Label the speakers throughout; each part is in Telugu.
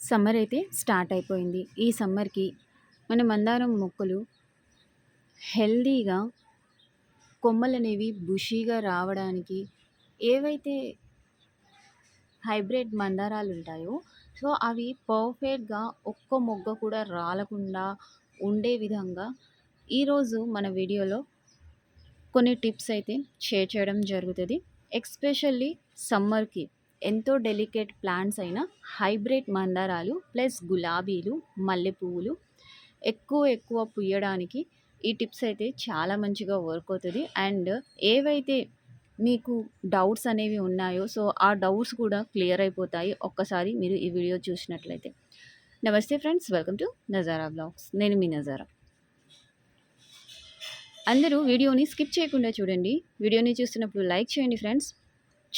Speaker 1: సమ్మర్ అయితే స్టార్ట్ అయిపోయింది. ఈ సమ్మర్కి మన మందారం మొక్కలు హెల్దీగా కొమ్మలు అనేవి బుషీగా రావడానికి ఏవైతే హైబ్రిడ్ మందారాలు ఉంటాయో సో అవి పర్ఫెక్ట్గా ఒక్క మొగ్గ కూడా రాలకుండా ఉండే విధంగా ఈరోజు మన వీడియోలో కొన్ని టిప్స్ అయితే షేర్ చేయడం జరుగుతుంది. ఎక్స్పెషల్లీ సమ్మర్కి ఎంతో డెలికేట్ ప్లాంట్స్ అయిన హైబ్రిడ్ మందారాలు ప్లస్ గులాబీలు మల్లె పువ్వులు ఎక్కువ ఎక్కువ పుయ్యడానికి ఈ టిప్స్ అయితే చాలా మంచిగా వర్క్ అవుతుంది. అండ్ ఏవైతే మీకు డౌట్స్ అనేవి ఉన్నాయో సో ఆ డౌట్స్ కూడా క్లియర్ అయిపోతాయి ఒక్కసారి మీరు ఈ వీడియో చూసినట్లయితే. నమస్తే friends welcome to Nazara blogs. నేను మీ నజారా. అందరూ వీడియోని స్కిప్ చేయకుండా చూడండి. వీడియోని చూస్తున్నప్పుడు లైక్ చేయండి ఫ్రెండ్స్.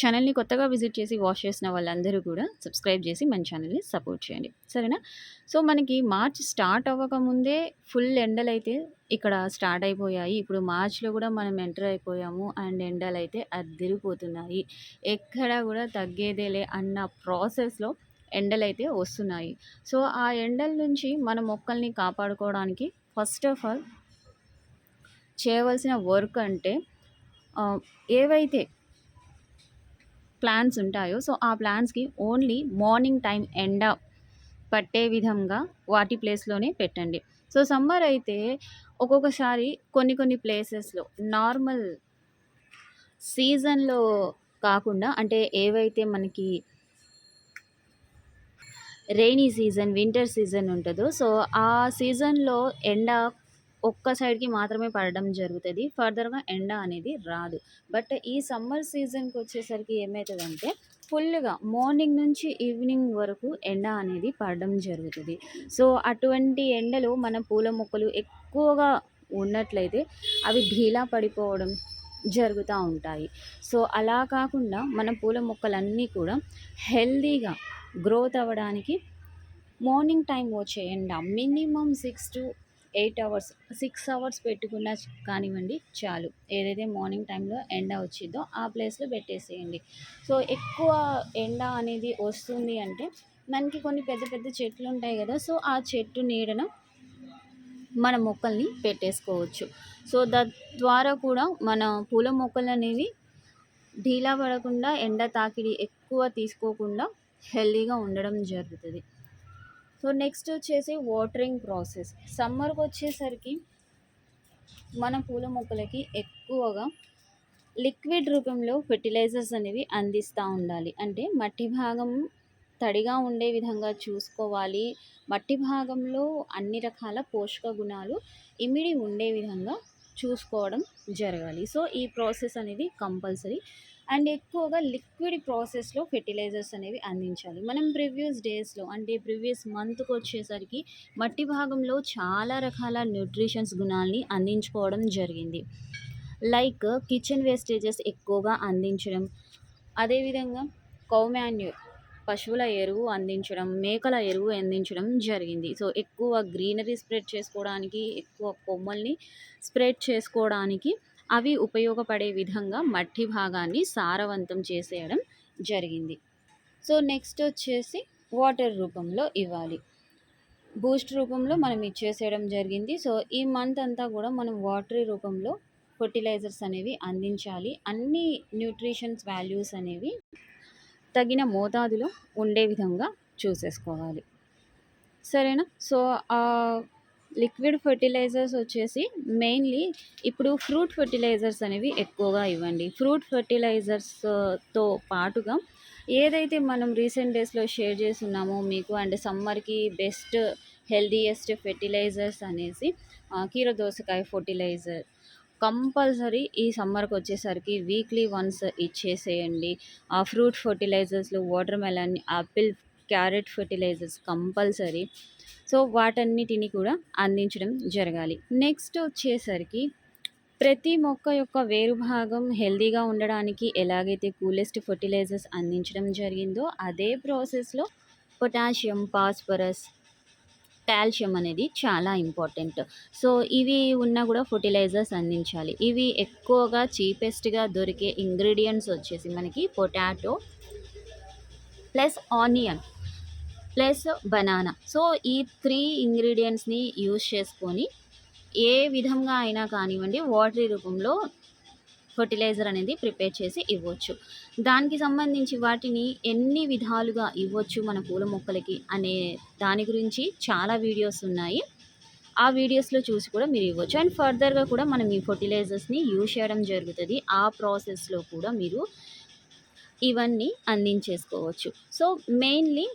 Speaker 1: ఛానల్ని కొత్తగా విజిట్ చేసి వాచ్ చేసిన వాళ్ళందరూ కూడా సబ్స్క్రైబ్ చేసి మన ఛానల్ని సపోర్ట్ చేయండి. సరేనా? సో మనకి మార్చ్ స్టార్ట్ అవ్వకముందే ఫుల్ ఎండలు అయితే ఇక్కడ స్టార్ట్ అయిపోయాయి. ఇప్పుడు మార్చ్లో కూడా మనం ఎంటర్ అయిపోయాము అండ్ ఎండలు అయితే అద్దరిపోతున్నాయి. ఎక్కడా కూడా తగ్గేదేలే అన్న ప్రాసెస్లో ఎండలు అయితే వస్తున్నాయి. సో ఆ ఎండల నుంచి మన మొక్కల్ని కాపాడుకోవడానికి ఫస్ట్ ఆఫ్ ఆల్ చేయవలసిన వర్క్ అంటే ఏవైతే ప్లాంట్స్ ఉంటాయో సో ఆ ప్లాంట్స్కి ఓన్లీ మార్నింగ్ టైం ఎండ పట్టే విధంగా వాటి ప్లేస్లోనే పెట్టండి. సో సమ్మర్ అయితే ఒక్కొక్కసారి కొన్ని కొన్ని ప్లేసెస్లో నార్మల్ సీజన్లో కాకుండా అంటే ఏవైతే మనకి రెయినీ సీజన్ వింటర్ సీజన్ ఉంటుందో సో ఆ సీజన్లో ఎండ ఒక్క సైడ్కి మాత్రమే పడడం జరుగుతుంది. ఫర్దర్గా ఎండ అనేది రాదు. బట్ ఈ సమ్మర్ సీజన్కి వచ్చేసరికి ఏమవుతుందంటే ఫుల్గా మార్నింగ్ నుంచి ఈవినింగ్ వరకు ఎండ అనేది పడడం జరుగుతుంది. సో అటువంటి ఎండలో మన పూల మొక్కలు ఎక్కువగా ఉన్నట్లయితే అవి ఢీలా పడిపోవడం జరుగుతూ ఉంటాయి. సో అలా కాకుండా మన పూల మొక్కలన్నీ కూడా హెల్దీగా గ్రోత్ అవ్వడానికి మార్నింగ్ టైం వచ్చే ఎండ minimum six to eight hours six hours పెట్టుకున్నా కానివ్వండి చాలు. ఏదైతే మార్నింగ్ టైంలో ఎండ వచ్చిందో ఆ ప్లేస్లో పెట్టేసేయండి. సో ఎక్కువ ఎండ అనేది వస్తుంది అంటే మనకి కొన్ని పెద్ద పెద్ద చెట్లు ఉంటాయి కదా సో ఆ చెట్టు నీడన మన మొక్కల్ని పెట్టేసుకోవచ్చు. సో ద్వారా కూడా మన పూల మొక్కలు అనేవి ఢీలా పడకుండా ఎండ తాకిడి ఎక్కువ తీసుకోకుండా హెల్దీగా ఉండడం జరుగుతుంది. సో నెక్స్ట్ వచ్చేసి వాటరింగ్ ప్రాసెస్. సమ్మర్కి వచ్చేసరికి మన పూల మొక్కలకి ఎక్కువగా లిక్విడ్ రూపంలో ఫెర్టిలైజర్స్ అనేవి అందిస్తూ ఉండాలి. అంటే మట్టి భాగం తడిగా ఉండే విధంగా చూసుకోవాలి. మట్టి భాగంలో అన్ని రకాల పోషక గుణాలు ఇమిడి ఉండే విధంగా చూసుకోవడం జరగాలి. సో ఈ ప్రాసెస్ అనేది కంపల్సరీ. అండ్ ఎక్కువగా లిక్విడ్ ప్రాసెస్లో ఫెర్టిలైజర్స్ అనేవి అందించాలి. మనం ప్రివ్యూస్ డేస్లో అంటే ప్రివ్యూస్ మంత్కి వచ్చేసరికి మట్టి భాగంలో చాలా రకాల న్యూట్రిషన్స్ గుణాలని అందించుకోవడం జరిగింది. లైక్ కిచెన్ వేస్టేజెస్ ఎక్కువగా అందించడం అదేవిధంగా కౌమాన్యూర్ పశువుల ఎరువు అందించడం మేకల ఎరువు అందించడం జరిగింది. సో ఎక్కువ గ్రీనరీ స్ప్రెడ్ చేసుకోవడానికి ఎక్కువ కొమ్మల్ని స్ప్రెడ్ చేసుకోవడానికి అవి ఉపయోగపడే విధంగా మట్టి భాగాన్ని సారవంతం చేసేయడం జరిగింది. సో నెక్స్ట్ వచ్చేసి వాటర్ రూపంలో ఇవ్వాలి. బూస్ట్ రూపంలో మనం ఇచ్చేసేయడం జరిగింది. సో ఈ మంత్ అంతా కూడా మనం వాటరీ రూపంలో ఫర్టిలైజర్స్ అనేవి అందించాలి. అన్ని న్యూట్రిషన్స్ వాల్యూస్ అనేవి తగిన మోతాదులో ఉండే విధంగా చూసేసుకోవాలి. సరేనా? సో లిక్విడ్ ఫర్టిలైజర్స్ వచ్చేసి మెయిన్లీ ఇప్పుడు ఫ్రూట్ ఫర్టిలైజర్స్ అనేవి ఎక్కువగా ఇవ్వండి. ఫ్రూట్ ఫర్టిలైజర్స్తో పాటుగా ఏదైతే మనం రీసెంట్ డేస్లో షేర్ చేస్తున్నామో మీకు అండ్ సమ్మర్కి బెస్ట్ హెల్దీయెస్ట్ ఫెర్టిలైజర్స్ అనేసి కీర దోసకాయ ఫర్టిలైజర్ కంపల్సరీ ఈ సమ్మర్కి వచ్చేసరికి వీక్లీ వన్స్ ఇచ్చేసేయండి. ఆ fruit ఫర్టిలైజర్స్లో watermelon apple carrot fertilisers compulsory. So వాటన్నిటిని కూడా అందించడం జరగాలి. నెక్స్ట్ వచ్చేసరికి ప్రతి మొక్క యొక్క వేరు భాగం హెల్దీగా ఉండడానికి ఎలాగైతే కూలెస్ట్ ఫర్టిలైజర్స్ అందించడం జరిగిందో అదే ప్రాసెస్లో పొటాషియం ఫాస్ఫరస్ కాల్షియం అనేది చాలా ఇంపార్టెంట్. సో ఇవి ఉన్న కూడా ఫర్టిలైజర్స్ అందించాలి. ఇవి ఎక్కువగా చీపెస్ట్గా దొరికే ఇంగ్రీడియంట్స్ వచ్చేసి మనకి potato plus onion. Plus banana. So ఈ త్రీ ఇంగ్రీడియంట్స్ని యూజ్ చేసుకొని ఏ విధంగా అయినా కానివ్వండి వాటరీ రూపంలో ఫర్టిలైజర్ అనేది ప్రిపేర్ చేసి ఇవ్వచ్చు. దానికి సంబంధించి వాటిని ఎన్ని విధాలుగా ఇవ్వచ్చు మన పూల మొక్కలకి అనే దాని గురించి చాలా వీడియోస్ ఉన్నాయి. ఆ వీడియోస్లో చూసి కూడా మీరు ఇవ్వచ్చు. అండ్ ఫర్దర్గా కూడా మనం ఈ ఫర్టిలైజర్స్ని యూజ్ చేయడం జరుగుతుంది. ఆ ప్రాసెస్లో కూడా మీరు ఇవన్నీ అందించేసుకోవచ్చు. సో మెయిన్లీ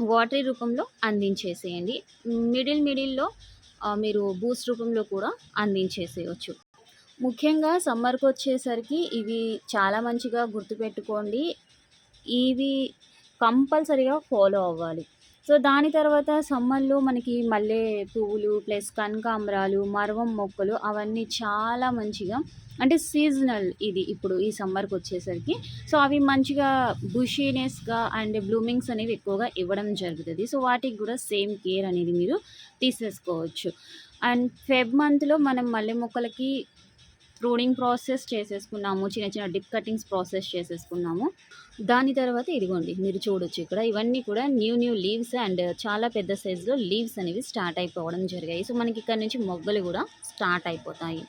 Speaker 1: వాటరీ రూపంలో అందించేసేయండి. మిడిల్ మిడిల్లో మీరు బూస్ట్ రూపంలో కూడా అందించేసేయచ్చు. ముఖ్యంగా సమ్మర్కి వచ్చేసరికి ఇవి చాలా మంచిగా గుర్తుపెట్టుకోండి. ఇవి కంపల్సరిగా ఫాలో అవ్వాలి. సో దాని తర్వాత సమ్మర్లో మనకి మల్లె పువ్వులు ప్లస్ కనకాంబరాలు మరవం మొక్కలు అవన్నీ చాలా మంచిగా అంటే సీజనల్ ఇది ఇప్పుడు ఈ సమ్మర్కి వచ్చేసరికి. సో అవి మంచిగా బుషీనెస్గా అండ్ బ్లూమింగ్స్ అనేవి ఎక్కువగా ఇవ్వడం జరుగుతుంది. సో వాటికి కూడా సేమ్ కేర్ అనేది మీరు తీసేసుకోవచ్చు. అండ్ ఫెబ్ మంత్లో మనం మల్లె మొక్కలకి ప్రూనింగ్ ప్రాసెస్ చేసేసుకున్నాము. చిన్న చిన్న డిప్ కటింగ్స్ ప్రాసెస్ చేసేసుకున్నాము. దాని తర్వాత ఇదిగోండి మీరు చూడొచ్చు ఇక్కడ ఇవన్నీ కూడా న్యూ న్యూ లీవ్స్ అండ్ చాలా పెద్ద సైజులో లీవ్స్ అనేవి స్టార్ట్ అయిపోవడం జరిగాయి. సో మనకి ఇక్కడ నుంచి మొగ్గలు కూడా స్టార్ట్ అయిపోతాయి.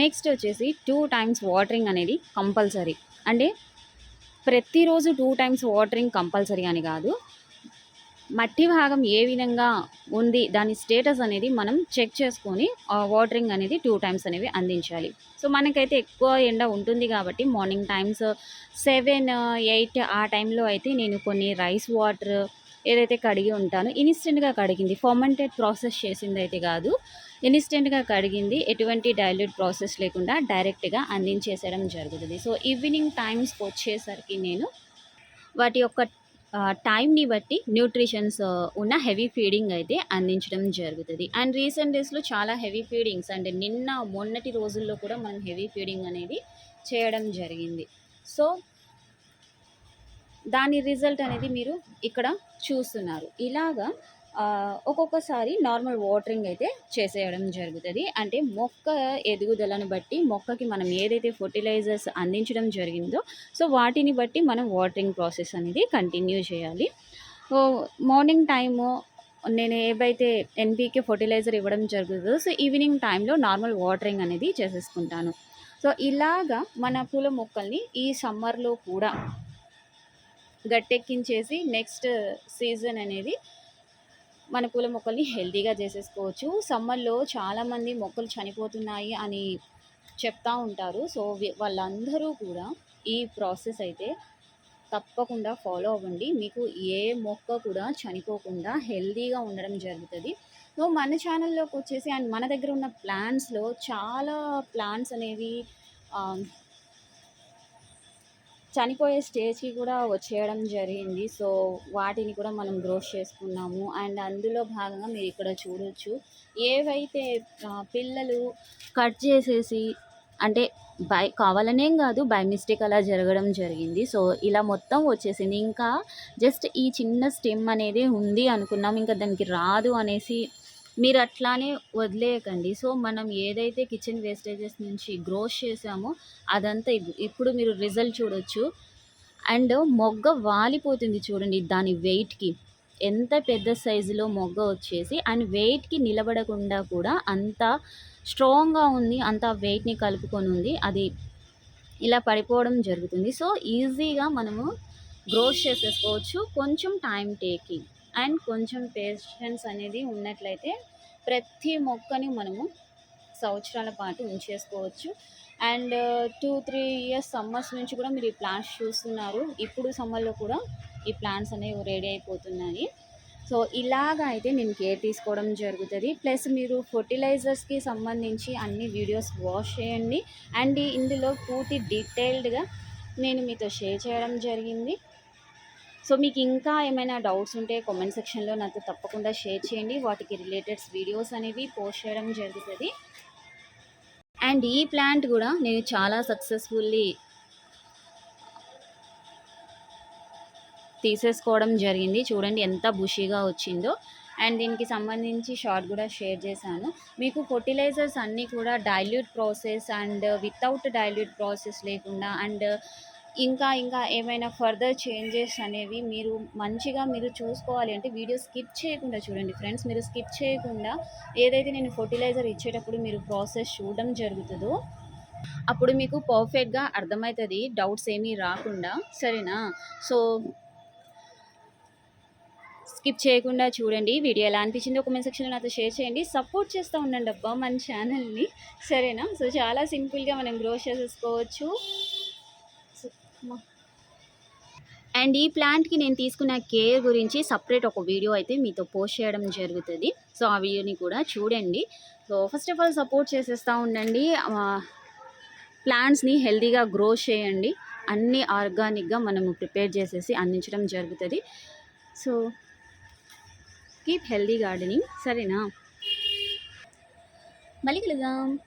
Speaker 1: నెక్స్ట్ వచ్చేసి టూ టైమ్స్ వాటరింగ్ అనేది కంపల్సరీ. అంటే ప్రతిరోజు టూ టైమ్స్ వాటరింగ్ కంపల్సరీ అని కాదు. మట్టి భాగం ఏ విధంగా ఉంది దాని స్టేటస్ అనేది మనం చెక్ చేసుకొని వాటరింగ్ అనేది టూ టైమ్స్ అనేవి అందించాలి. సో మనకైతే ఎక్కువ ఎండ ఉంటుంది కాబట్టి మార్నింగ్ టైమ్స్ సెవెన్ ఎయిట్ ఆ టైంలో అయితే నేను కొన్ని రైస్ వాటర్ ఏదైతే కడిగి ఉంటానో ఇన్స్టెంట్గా కడిగింది. ఫర్మెంటెడ్ ప్రాసెస్ చేసింది అయితే కాదు ఇన్స్టెంట్గా కడిగింది. ఎటువంటి డైల్యూట్ ప్రాసెస్ లేకుండా డైరెక్ట్గా అందించేసేయడం జరుగుతుంది. సో ఈవినింగ్ టైమ్స్కి వచ్చేసరికి నేను వాటి యొక్క టైంని బట్టి న్యూట్రిషన్స్ ఉన్న హెవీ ఫీడింగ్ అయితే అందించడం జరుగుతుంది. అండ్ రీసెంట్ డేస్లో చాలా హెవీ ఫీడింగ్స్ అంటే నిన్న మొన్నటి రోజుల్లో కూడా మనం హెవీ ఫీడింగ్ అనేది చేయడం జరిగింది. సో దాని రిజల్ట్ అనేది మీరు ఇక్కడ చూస్తున్నారు. ఇలాగా ఒక్కొక్కసారి నార్మల్ వాటరింగ్ అయితే చేసేయడం జరుగుతుంది. అంటే మొక్క ఎదుగుదలను బట్టి మొక్కకి మనం ఏదైతే ఫర్టిలైజర్స్ అందించడం జరిగిందో సో వాటిని బట్టి మనం వాటరింగ్ ప్రాసెస్ అనేది కంటిన్యూ చేయాలి. మార్నింగ్ టైము నేను ఏవైతే ఎన్పీకే ఫర్టిలైజర్ ఇవ్వడం జరుగుతుందో సో ఈవినింగ్ టైంలో నార్మల్ వాటరింగ్ అనేది చేసేసుకుంటాను. సో ఇలాగా మన పూల మొక్కల్ని ఈ సమ్మర్లో కూడా గట్టెక్కించేసి నెక్స్ట్ సీజన్ అనేది మన పూల మొక్కల్ని హెల్తీగా చేసేసుకోవచ్చు. సమ్మర్లో చాలామంది మొక్కలు చనిపోతున్నాయి అని చెప్తా ఉంటారు. సో వాళ్ళందరూ కూడా ఈ ప్రాసెస్ అయితే తప్పకుండా ఫాలో అవ్వండి. మీకు ఏ మొక్క కూడా చనిపోకుండా హెల్తీగా ఉండడం జరుగుతుంది. సో మన ఛానల్లోకి వచ్చేసి అండ్ మన దగ్గర ఉన్న ప్లాంట్స్లో చాలా ప్లాంట్స్ అనేవి చనిపోయే స్టేజ్కి కూడా వచ్చేయడం జరిగింది. సో వాటిని కూడా మనం గ్రోత్ చేసుకున్నాము. అండ్ అందులో భాగంగా మీరు ఇక్కడ చూడొచ్చు. ఏవైతే పిల్లలు కట్ చేసేసి అంటే బై కావాలనేం కాదు బై మిస్టేక్ అలా జరగడం జరిగింది. సో ఇలా మొత్తం వచ్చేసింది. ఇంకా జస్ట్ ఈ చిన్న స్టెమ్ అనేది ఉంది అనుకున్నాం. ఇంకా దానికి రాదు అనేసి మీరు అట్లానే వదిలేయకండి. సో మనం ఏదైతే కిచెన్ వేస్టేజెస్ నుంచి గ్రోస్ చేసామో అదంతా ఇప్పుడు మీరు రిజల్ట్ చూడొచ్చు. అండ్ మొగ్గ వాలిపోతుంది చూడండి దాని వెయిట్కి. ఎంత పెద్ద సైజులో మొగ్గ వచ్చేసి అండ్ వెయిట్కి నిలబడకుండా కూడా అంత స్ట్రాంగ్గా ఉంది అంత వెయిట్ని కలుపుకొని ఉంది. అది ఇలా పడిపోవడం జరుగుతుంది. సో ఈజీగా మనము గ్రోత్ చేసేసుకోవచ్చు. కొంచెం టైం టేకింగ్. అండ్ కొంచెం పేషెన్స్ అనేది ఉన్నట్లయితే ప్రతి మొక్కని మనము సంవత్సరాల పాటు ఉంచేసుకోవచ్చు. And two three years summers నుంచి కూడా మీరు ఈ ప్లాంట్స్ చూస్తున్నారు. ఇప్పుడు సమ్మర్లో కూడా ఈ ప్లాంట్స్ అనేవి రెడీ అయిపోతున్నాయి. సో ఇలాగ అయితే నేను కేర్ తీసుకోవడం జరుగుతుంది. ప్లస్ మీరు ఫర్టిలైజర్స్కి సంబంధించి అన్ని వీడియోస్ వాష్ చేయండి. అండ్ ఇందులో పూర్తి డీటెయిల్డ్గా నేను మీతో షేర్ చేయడం జరిగింది. సో మీకు ఇంకా ఏమైనా డౌట్స్ ఉంటే కామెంట్ సెక్షన్లో నాతో తప్పకుండా షేర్ చేయండి. వాటికి రిలేటెడ్స్ వీడియోస్ అనేవి పోస్ట్ చేయడం జరుగుతుంది. అండ్ ఈ ప్లాంట్ కూడా నేను చాలా సక్సెస్ఫుల్లీ తీసేసుకోవడం జరిగింది. చూడండి ఎంత బుషీగా వచ్చిందో. అండ్ దీనికి సంబంధించి షార్ట్ కూడా షేర్ చేశాను. మీకు ఫర్టిలైజర్స్ అన్నీ కూడా dilute process and without dilute process లేకుండా అండ్ ఇంకా ఇంకా ఏమైనా ఫర్దర్ చేంజెస్ అనేవి మీరు మంచిగా మీరు చూసుకోవాలి అంటే వీడియో స్కిప్ చేయకుండా చూడండి. ఫ్రెండ్స్ మీరు స్కిప్ చేయకుండా ఏదైతే నేను ఫర్టిలైజర్ ఇచ్చేటప్పుడు మీరు ప్రాసెస్ చూడడం జరుగుతుందో అప్పుడు మీకు పర్ఫెక్ట్గా అర్థమవుతుంది. డౌట్స్ ఏమీ రాకుండా సరేనా? సో స్కిప్ చేయకుండా చూడండి. వీడియో ఎలా అనిపించిందో కామెంట్ సెక్షన్లో నాతో షేర్ చేయండి. సపోర్ట్ చేస్తూ ఉండండి అబ్బా మన ఛానల్ని సరేనా? సో చాలా సింపుల్గా మనం గ్రో చేసేసుకోవచ్చు అండ్ ఈ ప్లాంట్కి నేను తీసుకున్న కేర్ గురించి సపరేట్ ఒక వీడియో అయితే మీతో పోస్ట్ చేయడం జరుగుతుంది. సో ఆ వీడియోని కూడా చూడండి. So first of all support చేసేస్తూ ఉండండి. ప్లాంట్స్ని హెల్తీగా గ్రో చేయండి. అన్నీ ఆర్గానిక్గా మనము ప్రిపేర్ చేసేసి అందించడం జరుగుతుంది. So keep healthy gardening. సరేనా? మళ్ళీ కలుద్దాం.